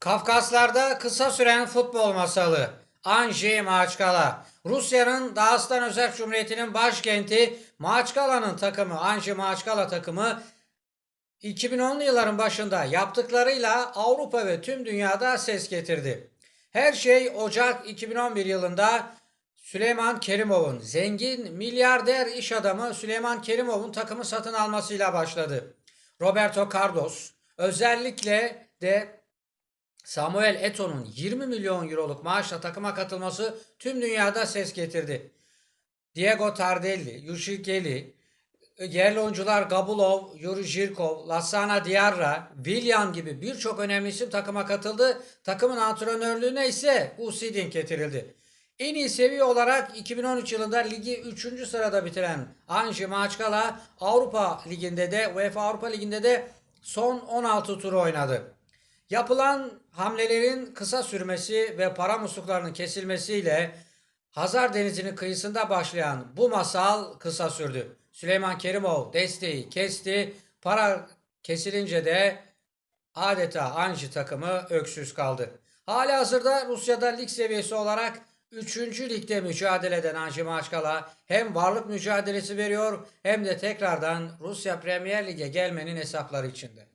Kafkaslarda kısa süren futbol masalı. Anji Maçkala. Rusya'nın Dağıstan Özerk Cumhuriyeti'nin başkenti Maçkala'nın takımı Anji Maçkala takımı 2010'lu yılların başında yaptıklarıyla Avrupa ve tüm dünyada ses getirdi. Her şey Ocak 2011 yılında Süleyman Kerimov'un zengin milyarder iş adamı Süleyman Kerimov'un takımı satın almasıyla başladı. Roberto Carlos özellikle de Samuel Eto'nun 20 milyon euroluk maaşla takıma katılması tüm dünyada ses getirdi. Diego Tardelli, Yushi Geli, yerli oyuncular Gabulov, Yuri Jirkov, Lassana Diarra, Willian gibi birçok önemli isim takıma katıldı. Takımın antrenörlüğüne ise Usidin getirildi. En iyi seviye olarak 2013 yılında ligi 3. sırada bitiren Anji Maçkala Avrupa Ligi'nde de UEFA Avrupa Ligi'nde de son 16 turu oynadı. Yapılan hamlelerin kısa sürmesi ve para musluklarının kesilmesiyle Hazar Denizi'nin kıyısında başlayan bu masal kısa sürdü. Süleyman Kerimov desteği kesti. Para kesilince de adeta Anji takımı öksüz kaldı. Hali hazırda Rusya'da lig seviyesi olarak 3. ligde mücadele eden Anji Maçkala hem varlık mücadelesi veriyor hem de tekrardan Rusya Premier Lig'e gelmenin hesapları içinde.